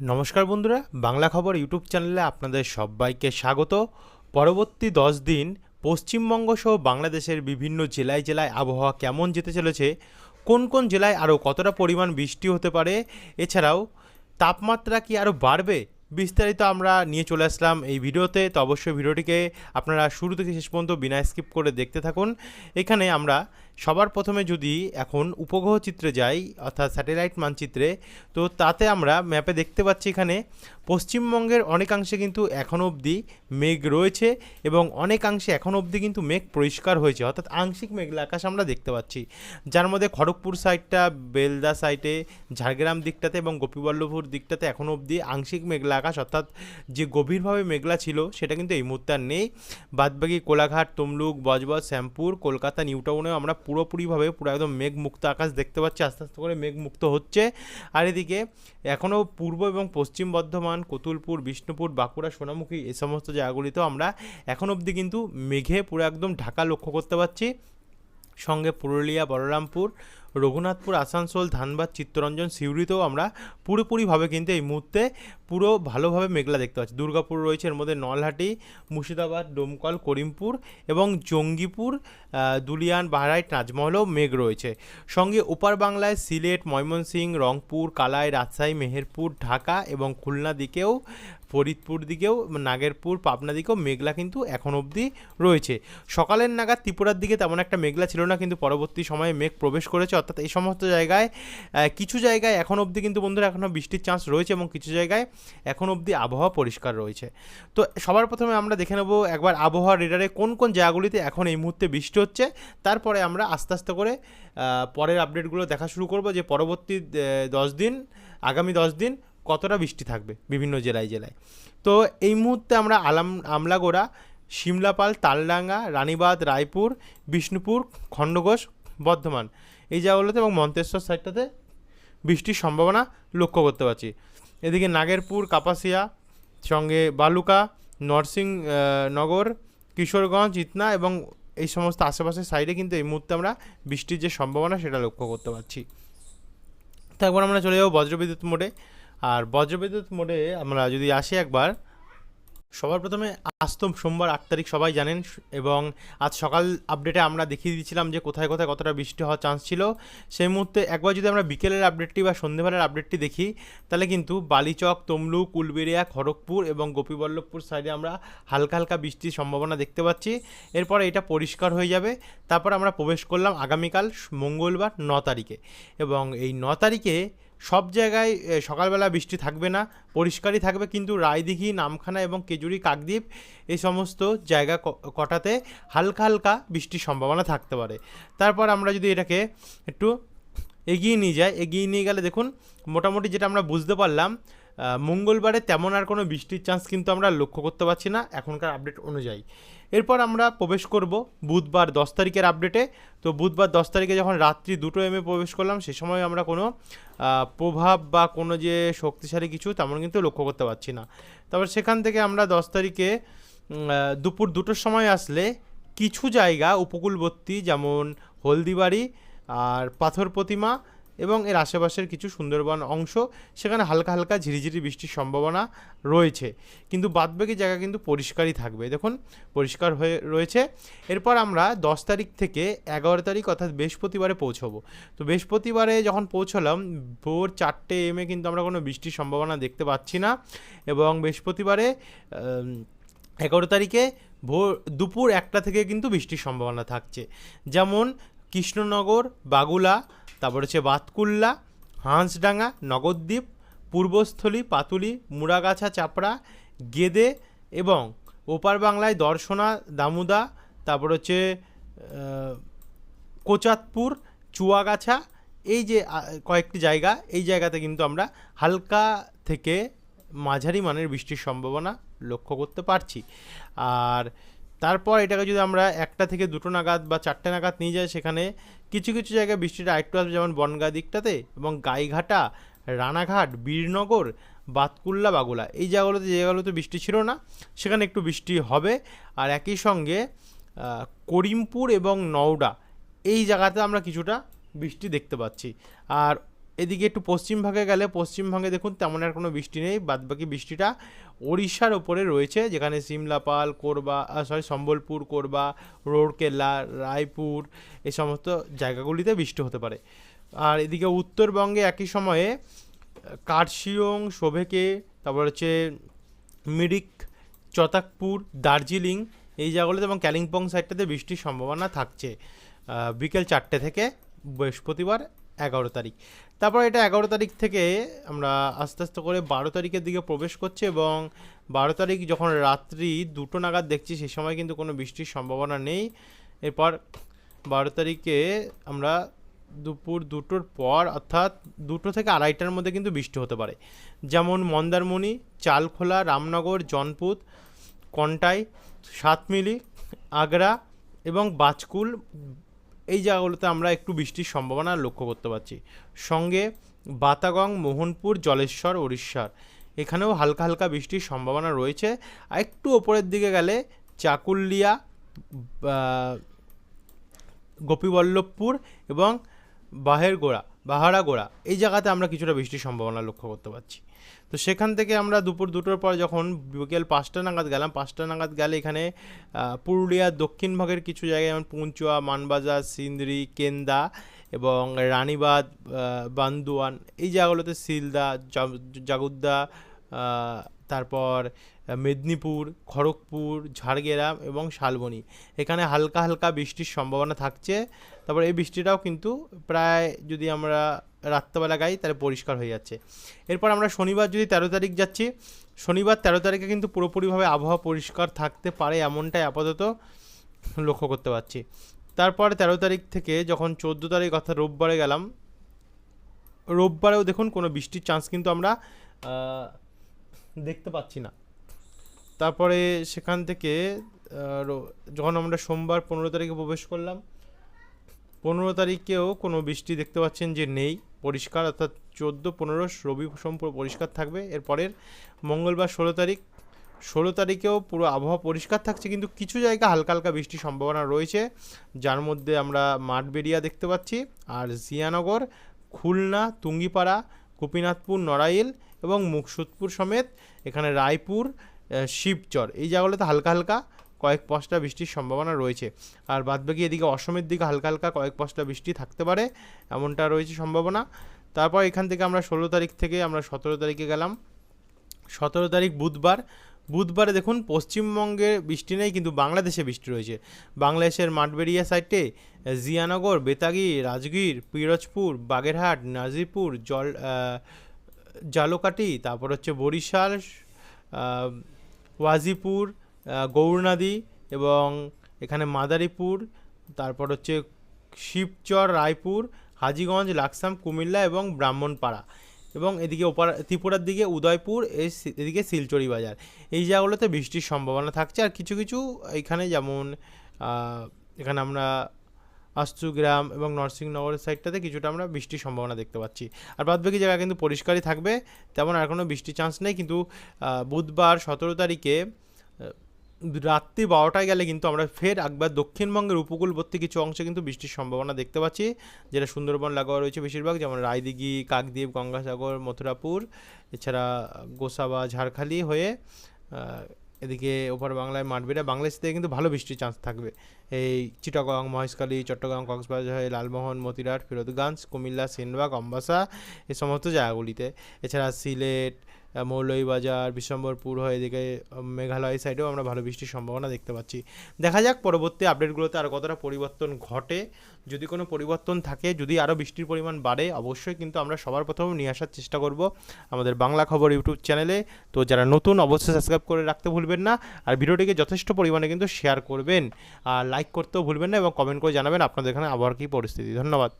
নমস্কার বন্ধুরা, বাংলা খবর ইউটিউব চ্যানেলে আপনাদের সবাইকে স্বাগত। পরবর্তী দশ দিন পশ্চিমবঙ্গ সহ বাংলাদেশের বিভিন্ন জেলায় জেলায় আবহাওয়া কেমন যেতে চলেছে, কোন কোন জেলায় আরও কতটা পরিমাণ বৃষ্টি হতে পারে, এছাড়াও তাপমাত্রা কি আরও বাড়বে, বিস্তারিত আমরা নিয়ে চলে আসলাম এই ভিডিওতে। তো অবশ্যই ভিডিওটিকে আপনারা শুরু থেকে শেষ পর্যন্ত বিনা স্কিপ করে দেখতে থাকুন। এখানে আমরা সবার প্রথমে যদি এখন উপগ্রহ চিত্রে যাই, অর্থাৎ স্যাটেলাইট মানচিত্রে, তো তাতে আমরা ম্যাপে দেখতে পাচ্ছি এখানে পশ্চিমবঙ্গের অনেকাংশে কিন্তু এখনও অবধি মেঘ রয়েছে এবং অনেকাংশে এখনও অবধি কিন্তু মেঘ পরিষ্কার হয়েছে, অর্থাৎ আংশিক মেঘলা আকাশ আমরা দেখতে পাচ্ছি। যার মধ্যে খড়গপুর সাইডটা, বেলদা সাইডে, ঝাড়গ্রাম দিকটাতে এবং গোপীবল্লভপুর দিকটাতে এখনও অবধি আংশিক মেঘলা আকাশ, অর্থাৎ যে গভীরভাবে মেঘলা ছিল সেটা কিন্তু এই মুহূর্তে আর নেই। বাদবাকি কোলাঘাট, তমলুক, বজবজ, শ্যামপুর, কলকাতা নিউ টাউনেও আমরা পুরোপুরিভাবে পুরো একদম মেঘমুক্ত আকাশ দেখতে পাচ্ছি, আস্তে আস্তে করে মেঘমুক্ত হচ্ছে। আর এদিকে এখনও পূর্ব এবং পশ্চিম বর্ধমান, কতুলপুর, বিষ্ণুপুর, বাঁকুড়া, সোনামুখী এ সমস্ত জায়গাগুলিতেও আমরা এখন অবধি কিন্তু মেঘে পুরো একদম ঢাকা লক্ষ্য করতে পারছি। সঙ্গে পুরুলিয়া, বলরামপুর রঘুনাথপুর, আসানসোল, ধানবাদ, চিত্তরঞ্জন, সিউড়িতেও আমরা পুরোপুরিভাবে কিন্তু এই মুহূর্তে পুরো ভালোভাবে মেঘলা দেখতে পাচ্ছি। দুর্গাপুর রয়েছে, এর মধ্যে নলহাটি, মুর্শিদাবাদ, ডোমকল, করিমপুর এবং জঙ্গিপুর দুলিয়ান, বাহারাইট নাজমহলেও মেঘ রয়েছে। সঙ্গে ওপার বাংলায় সিলেট ময়মনসিংহ রংপুর, কালাই, রাজশাহী, মেহেরপুর, ঢাকা এবং খুলনা দিকেও, ফরিদপুর দিকেও, নাগেরপুর, পাবনা দিকেও মেঘলা কিন্তু এখন অবধি রয়েছে। সকালের নাগাদ ত্রিপুরার দিকে তেমন একটা মেঘলা ছিল না, কিন্তু পরবর্তী সময়ে মেঘ প্রবেশ করেছে অর্থাৎ এই সমস্ত জায়গায় কিছু জায়গায় এখন অবধি কিন্তু বন্ধুরা এখনও বৃষ্টির চান্স রয়েছে এবং কিছু জায়গায় এখন অবধি আবহাওয়া পরিষ্কার রয়েছে। তো সবার প্রথমে আমরা দেখে নেব একবার আবহাওয়া রেডারে কোন কোন জায়গাগুলিতে এখন এই মুহূর্তে বৃষ্টি হচ্ছে। তারপরে আমরা আস্তে আস্তে করে পরের আপডেটগুলো দেখা শুরু করব যে পরবর্তী দশ দিন, আগামী দশ দিন কতটা বৃষ্টি থাকবে বিভিন্ন জেলায় জেলায়। তো এই মুহূর্তে আমরা আলাম, আমলাগোড়া সিমলাপাল তালডাঙ্গা, রানীবাঁধ, রায়পুর, বিষ্ণুপুর, খণ্ডঘোষ, বর্ধমান। এই জায়গাগুলোতে এবং মন্তেশ্বর সাইডটাতে বৃষ্টির সম্ভাবনা লক্ষ্য করতে পারছি। এদিকে নাগেরপুর, কাপাসিয়া, সঙ্গে বালুকা, নরসিং নগর, কিশোরগঞ্জ, ইতনা এবং এই সমস্ত আশেপাশের সাইডে কিন্তু এই মুহূর্তে আমরা বৃষ্টির যে সম্ভাবনা সেটা লক্ষ্য করতে পারছি। তো একবার আমরা চলে যাব বজ্রবিদ্যুৎ মোডে। আর বজ্রবিদ্যুৎ মোডে আমরা যদি আসি একবার সবার প্রথমে আজ তো সোমবার, আট তারিখ, সবাই জানেন, এবং আজ সকাল আপডেটে আমরা দেখিয়ে দিয়েছিলাম যে কোথায় কোথায় কতটা বৃষ্টি হওয়ার চান্স ছিল। সেই মুহূর্তে একবার যদি আমরা বিকেলের আপডেটটি বা সন্ধ্যেবেলার আপডেটটি দেখি, তাহলে কিন্তু বালিচক, তমলুক উলবেড়িয়া খড়গপুর এবং গোপীবল্লভপুর সাইডে আমরা হালকা হালকা বৃষ্টির সম্ভাবনা দেখতে পাচ্ছি। এরপরে এটা পরিষ্কার হয়ে যাবে। তারপর আমরা প্রবেশ করলাম আগামীকাল মঙ্গলবার ন তারিখে। এবং এই ন তারিখে সব জায়গায় সকালবেলা বৃষ্টি থাকবে না, পরিষ্কারই থাকবে, কিন্তু রায়দিঘি, নামখানা এবং কেজুরি, কাকদ্বীপ এই সমস্ত জায়গা কটাতে হালকা হালকা বৃষ্টির সম্ভাবনা থাকতে পারে। তারপর আমরা যদি এটাকে একটু এগিয়ে নিয়ে যাই, এগিয়ে নিয়ে গেলে দেখুন, মোটামুটি যেটা আমরা বুঝতে পারলাম মঙ্গলবারে তেমন আর কোনো বৃষ্টির চান্স কিন্তু আমরা লক্ষ্য করতে পারছি না এখনকার আপডেট অনুযায়ী। এরপর আমরা প্রবেশ করব বুধবার দশ তারিখের আপডেটে তো বুধবার দশ তারিখে যখন রাত্রি দুটো এমে প্রবেশ করলাম, সে সময় আমরা কোনো প্রভাব বা কোনো যে শক্তিশালী কিছু তেমন কিন্তু লক্ষ্য করতে পারছি না। তারপর সেখান থেকে আমরা দশ তারিখে দুপুর দুটোর সময় আসলে কিছু জায়গা উপকূলবর্তী যেমন হলদিবাড়ি আর পাথর প্রতিমা এবং এর আশেপাশের কিছু সুন্দরবন অংশ, সেখানে হালকা হালকা ঝিরিঝিরি বৃষ্টির সম্ভাবনা রয়েছে। কিন্তু বাদবাকি জায়গা কিন্তু পরিষ্কারই থাকবে। দেখুন, পরিষ্কার হয়ে রয়েছে। এরপর আমরা দশ তারিখ থেকে এগারো তারিখ অর্থাৎ বৃহস্পতিবারে পৌঁছবো। তো বৃহস্পতিবারে যখন পৌঁছলাম, ভোর চারটে এমে কিন্তু আমরা কোনো বৃষ্টির সম্ভাবনা দেখতে পাচ্ছি না এবং বৃহস্পতিবারে এগারো তারিখে ভোর, দুপুর একটা থেকে কিন্তু বৃষ্টির সম্ভাবনা থাকছে। যেমন কৃষ্ণনগর, বাগুলা তারপর হচ্ছে বাতকুল্লা, হাঁসডাঙ্গা নগরদ্বীপ পূর্বস্থলী, পাতুলি, মুড়াগাছা, চাপড়া, গেদে এবং ওপার বাংলায় দর্শনা, দামুদা, তারপর হচ্ছে কোচাতপুর, চুয়াগাছা, এই যে কয়েকটি জায়গা, এই জায়গাতে কিন্তু আমরা হালকা থেকে মাঝারি মানের বৃষ্টির সম্ভাবনা লক্ষ্য করতে পারছি। আর তারপর এটাকে যদি আমরা একটা থেকে দুটো নাগাদ বা চারটে নাগাদ নিয়ে যাই সেখানে, কিছু কিছু জায়গায় বৃষ্টিটা আরেকটু আসবে, যেমন বনগা দিকটাতে এবং গাইঘাটা, রানাঘাট, বীরনগর, বাতকুল্লা, বাগুলা। এই জায়গাগুলোতে জায়গাগুলোতে বৃষ্টি ছিল না, সেখানে একটু বৃষ্টি হবে। আর একই সঙ্গে করিমপুর এবং নওডা, এই জায়গাতে আমরা কিছুটা বৃষ্টি দেখতে পাচ্ছি। আর এদিকে একটু পশ্চিম ভাগে গেলে, পশ্চিম ভাগে দেখুন তেমন আর কোনো বৃষ্টি নেই, বাদবাকি বৃষ্টিটা ওড়িশার ওপরে রয়েছে, যেখানে সিমলাপাল কোরবা সরি সম্বলপুর, কোরবা রোডকেল্লা রায়পুর এই সমস্ত জায়গাগুলিতে বৃষ্টি হতে পারে। আর এদিকে উত্তরবঙ্গে একই সময়ে কার্শিয়ং শোভেকে তারপর হচ্ছে মিরিক, চতাকপুর, দার্জিলিং, এই জায়গাগুলোতে এবং কালিম্পং সাইডটাতে বৃষ্টির সম্ভাবনা থাকছে। বিকেল চারটে থেকে বৃহস্পতিবার এগারো তারিখ। তারপর এটা এগারো তারিখ থেকে আমরা আস্তে আস্তে করে বারো তারিখের দিকে প্রবেশ করছে এবং বারো তারিখ যখন রাত্রি দুটো নাগাদ দেখছি, সে সময় কিন্তু কোনো বৃষ্টির সম্ভাবনা নেই। এরপর বারো তারিখে আমরা দুপুর দুটোর পর, অর্থাৎ দুটো থেকে আড়াইটার মধ্যে কিন্তু বৃষ্টি হতে পারে। যেমন মন্দারমণি, চালখোলা, রামনগর জনপুত কন্টাই, সাতমিলি, আগ্রা এবং বাজকুল এই জায়গাগুলোতে আমরা একটু বৃষ্টির সম্ভাবনা লক্ষ্য করতে পারছি। সঙ্গে বাতাগং, মোহনপুর, জলেশ্বর উড়িষ্যার এখানেও হালকা হালকা বৃষ্টির সম্ভাবনা রয়েছে। আর একটু ওপরের দিকে গেলে চাকুলিয়া গোপীবল্লভপুর এবং বাহেরগোড়া। বাহারাগোড়া, এই জায়গাতে আমরা কিছুটা বৃষ্টির সম্ভাবনা লক্ষ্য করতে পারছি। তো সেখান থেকে আমরা দুপুর দুটোর পর যখন বিকেল পাঁচটা নাগাদ গেলাম, পাঁচটা নাগাদ গেলে এখানে পুরুলিয়ার দক্ষিণ ভাগের কিছু জায়গায় যেমন পুঞ্চুয়া, মানবাজার, সিন্দ্রি, কেন্দা এবং রানীবাদ বান্দুয়ান, এই জায়গাগুলোতে সিলদা জাগুদ্দা তারপর মেদিনীপুর, খড়গপুর, ঝাড়গ্রাম এবং শালবনি। এখানে হালকা হালকা বৃষ্টির সম্ভাবনা থাকছে। তারপর এই বৃষ্টিটাও কিন্তু প্রায় যদি আমরা রাত্রেবেলা গাই, তাহলে পরিষ্কার হয়ে যাচ্ছে। এরপর আমরা শনিবার যদি তেরো তারিখ যাচ্ছি, শনিবার তেরো তারিখে কিন্তু পুরোপুরিভাবে আবহাওয়া পরিষ্কার থাকতে পারে এমনটাই আপাতত লক্ষ্য করতে পারছি। তারপর তেরো তারিখ থেকে যখন চোদ্দ তারিখ অর্থাৎ রোববারে গেলাম, রোববারেও দেখুন কোনো বৃষ্টির চান্স কিন্তু আমরা দেখতে পাচ্ছি না। তারপরে সেখান থেকে যখন আমরা সোমবার পনেরো তারিখে প্রবেশ করলাম, পনেরো তারিখেও কোনো বৃষ্টি দেখতে পাচ্ছেন যে নেই, পরিষ্কার, অর্থাৎ চোদ্দ পনেরো রবি সোম পুরো পরিষ্কার থাকবে। এরপরের মঙ্গলবার ষোলো তারিখ, ষোলো তারিখেও পুরো আবহাওয়া পরিষ্কার থাকছে, কিন্তু কিছু জায়গা হালকা হালকা বৃষ্টির সম্ভাবনা রয়েছে, যার মধ্যে আমরা মাঠবেড়িয়া দেখতে পাচ্ছি, আর জিয়ানগর, খুলনা, তুঙ্গিপাড়া গোপীনাথপুর, নড়াইল এবং মুকসুদপুর সমেত এখানে রায়পুর শিবচর। এই জায়গাগুলোতে হালকা হালকা কয়েক পাঁচটা বৃষ্টির সম্ভাবনা রয়েছে। আর বাদবাকি এদিকে অসমের দিকে হালকা হালকা কয়েক পাঁচটা বৃষ্টি থাকতে পারে, এমনটা রয়েছে সম্ভাবনা। তারপর এখান থেকে আমরা ষোলো তারিখ থেকে আমরা সতেরো তারিখে গেলাম। সতেরো তারিখ বুধবার বুধবারে দেখুন, পশ্চিমবঙ্গে বৃষ্টি নেই, কিন্তু বাংলাদেশে বৃষ্টি রয়েছে। বাংলাদেশের মাঠবেড়িয়া সাইডে, জিয়ানগর, বেতাগি, রাজগীর, পিরোজপুর, বাগেরহাট, নাজিরপুর, জল জালকাটি, তারপর হচ্ছে বরিশাল ওয়াজিপুর গৌরনদী এবং এখানে মাদারীপুর, তারপর হচ্ছে শিবচর, রায়পুর, হাজীগঞ্জ, লাকসাম, কুমিল্লা এবং ব্রাহ্মণপাড়া। এবং এদিকে ওপার, ত্রিপুরার দিকে উদয়পুর এই এদিকে শিলচরি বাজার। এই জায়গাগুলোতে বৃষ্টির সম্ভাবনা থাকছে। আর কিছু কিছু এখানে যেমন এখানে আমরা আস্তুগ্রাম এবং নরসিংনগরের সাইডটাতে কিছুটা আমরা বৃষ্টির সম্ভাবনা দেখতে পাচ্ছি। আর বাদবাকি জায়গা কিন্তু পরিষ্কারই থাকবে। তেমন আর কোনো বৃষ্টির চান্স নেই। কিন্তু বুধবার সতেরো তারিখে রাত্রি বারোটায় গেলে কিন্তু আমরা ফের একবার দক্ষিণবঙ্গের উপকূলবর্তী কিছু অংশে কিন্তু বৃষ্টির সম্ভাবনা দেখতে পাচ্ছি, যেটা সুন্দরবন, লাগোয়া রয়েছে বেশিরভাগ, যেমন রায়দিঘি, কাকদ্বীপ, গঙ্গাসাগর, মথুরাপুর, এছাড়া গোসাবা, ঝাড়খালি হয়ে এদিকে ওপার বাংলায় মাঠবেড়া, বাংলাদেশ থেকে কিন্তু ভালো বৃষ্টির চান্স থাকবে। এই চিটাগং, মহেশখালী, চট্টগ্রাম, কক্সবাজার হয়ে লালমোহন, মতিরাট ফিরোদগঞ্জ কুমিল্লা, সেনবাগ, অম্বাসা এই সমস্ত জায়গাগুলিতে। এছাড়া সিলেট মৌলভীবাজার, বিশ্বম্বরপুর হয়ে এদিকে মেঘালয় সাইডেও আমরা ভালো বৃষ্টির সম্ভাবনা দেখতে পাচ্ছি। দেখা যাক পরবর্তী আপডেটগুলোতে আর কতটা পরিবর্তন ঘটে। যদি কোনো পরিবর্তন থাকে, যদি আরও বৃষ্টির পরিমাণ বাড়ে, অবশ্যই কিন্তু আমরা সবার প্রথম নিয়ে আসার চেষ্টা করব আমাদের বাংলা খবর ইউটিউব চ্যানেলে তো যারা নতুন, অবশ্যই সাবস্ক্রাইব করে রাখতে ভুলবেন না। আর ভিডিওটিকে যথেষ্ট পরিমাণে কিন্তু শেয়ার করবেন। আর লাইক করতেও ভুলবেন না এবং কমেন্ট করে জানাবেন আপনাদের এখানে আবহাওয়ার কী পরিস্থিতি। ধন্যবাদ।